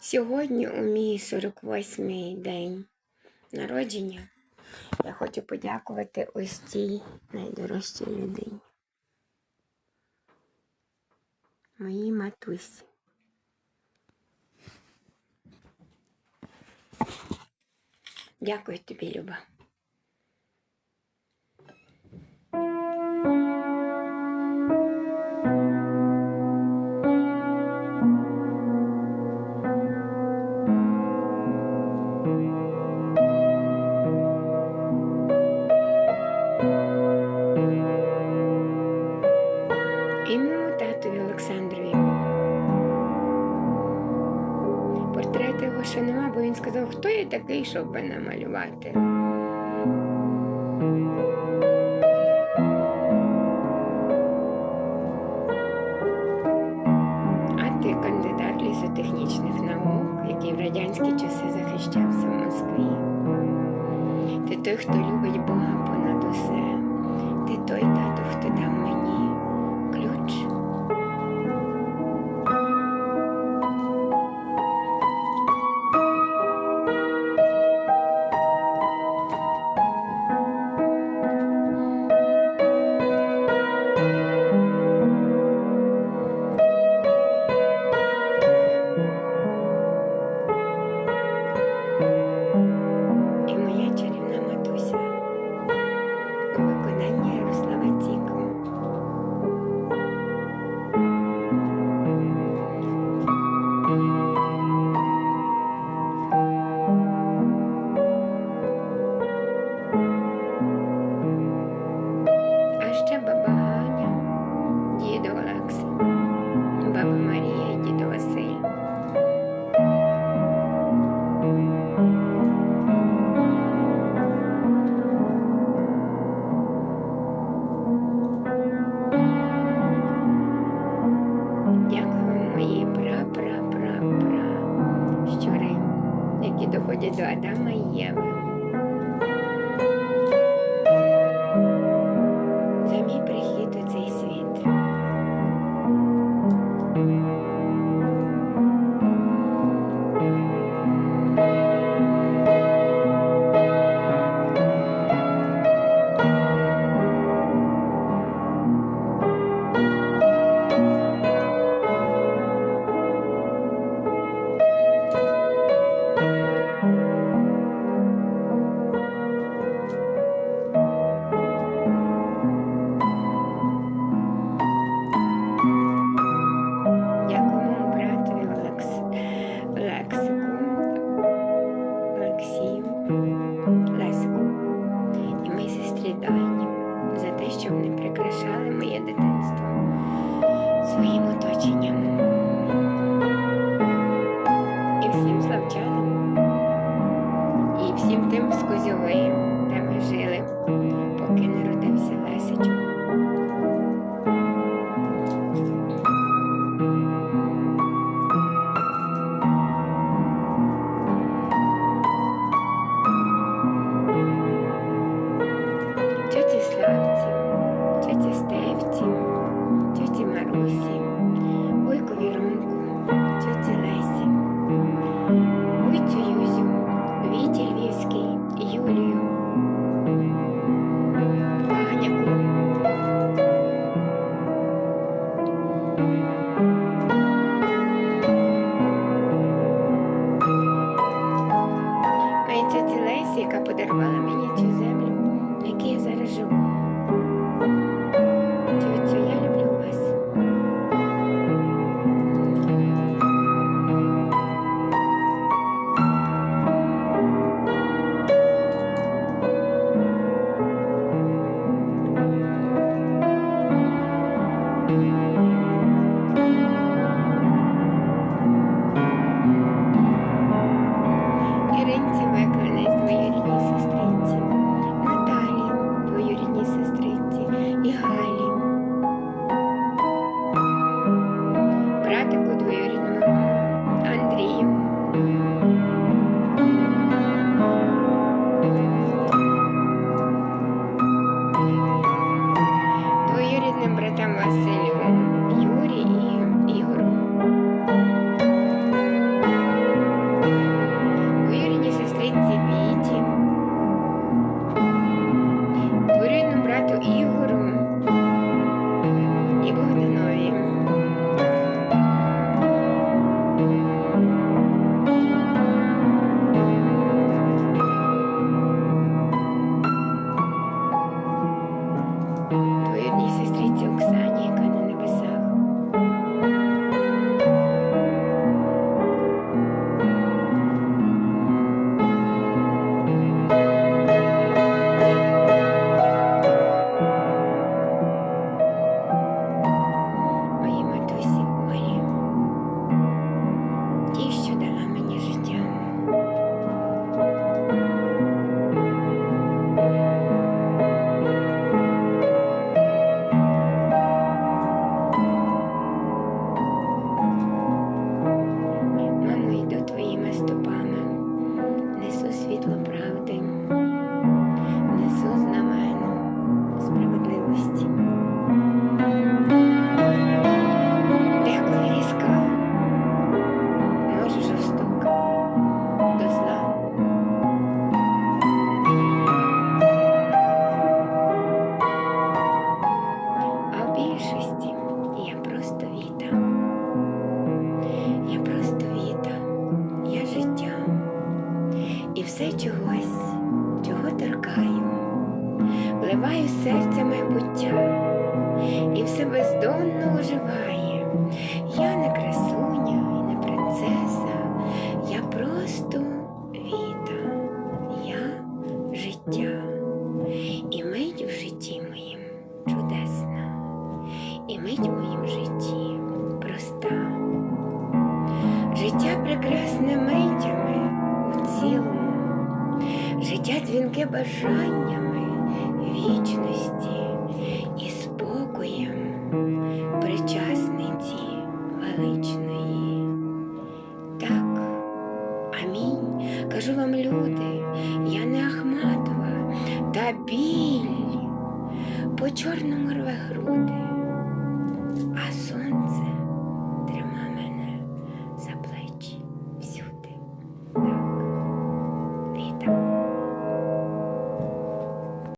Сьогодні, у мій 48-й день народження, я хочу подякувати ось цій найдорожчій людині. Моїй матусі. Дякую тобі, Люба. Ще нема, бо він сказав, хто я такий, щоб намалювати. А ти кандидат лісотехнічних наук, який в радянські часи захищався в Москві. Ти той, хто любить Бога понад усе. До Адама і Єви. З де ми жили, поки не родився Лесичок. тьоті Славці, тьоті Стевці, Марусі, Вуйкові Ромку, тьоті Лесі, Вуйцю Юзю, Віті Львівський, Юлію, Ваняку. Моя тьоті Лесі, яка подарувала мені цю землю, на якій я зараз живу. і все бездонно оживає. Я не красуня і не принцеса, я просто віта, я життя, і мить в житті моїм чудесна, і мить в моїм житті проста. Життя прекрасне митями у цілому, життя дзвінки бажаннями вічно. по чорному рве груди, а сонце.